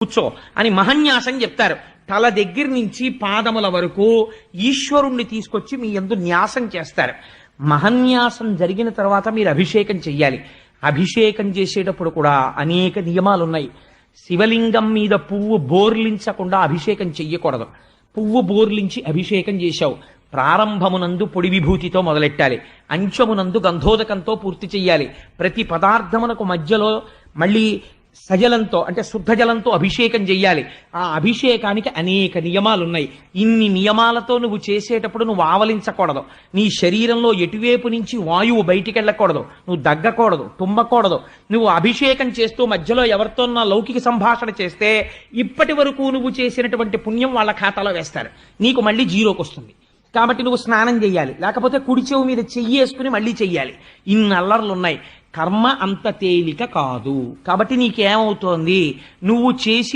కూర్చో అని మహన్యాసం చెప్తారు. తల దగ్గర నుంచి పాదముల వరకు ఈశ్వరుణ్ణి తీసుకొచ్చి మీ ఎందు న్యాసం చేస్తారు. మహన్యాసం జరిగిన తర్వాత మీరు అభిషేకం చెయ్యాలి. అభిషేకం చేసేటప్పుడు కూడా అనేక నియమాలు ఉన్నాయి శివలింగం మీద పువ్వు బోర్లించకుండా అభిషేకం చెయ్యకూడదు. పువ్వు బోర్లించి అభిషేకం చేశావు. ప్రారంభమునందు పొడి విభూతితో మొదలెట్టాలి. అంచమునందు గంధోదకంతో పూర్తి చెయ్యాలి. ప్రతి పదార్థమునకు మధ్యలో మళ్ళీ సజలంతో అంటే శుద్ధ జలంతో అభిషేకం చెయ్యాలి. ఆ అభిషేకానికి అనేక నియమాలు ఉన్నాయి ఇన్ని నియమాలతో నువ్వు చేసేటప్పుడు నువ్వు ఆవలించకూడదు. నీ శరీరంలో ఎటువైపు నుంచి వాయువు బయటికి వెళ్ళకూడదు నువ్వు దగ్గకూడదు తుమ్మకూడదు. నువ్వు అభిషేకం చేస్తూ మధ్యలో ఎవరితో నా లౌకిక సంభాషణ చేస్తే ఇప్పటి వరకు నువ్వు చేసినటువంటి పుణ్యం వాళ్ళ ఖాతాలో వేస్తారు. నీకు మళ్ళీ జీరోకి వస్తుంది. కాబట్టి నువ్వు స్నానం చేయాలి లేకపోతే కుడి చెవు మీద చెయ్యి వేసుకుని మళ్ళీ చెయ్యాలి. ఇన్ని అల్లర్లు ఉన్నాయి కర్మ అంత తేలిక కాదు. కాబట్టి నీకేమవుతోంది? నువ్వు చేసి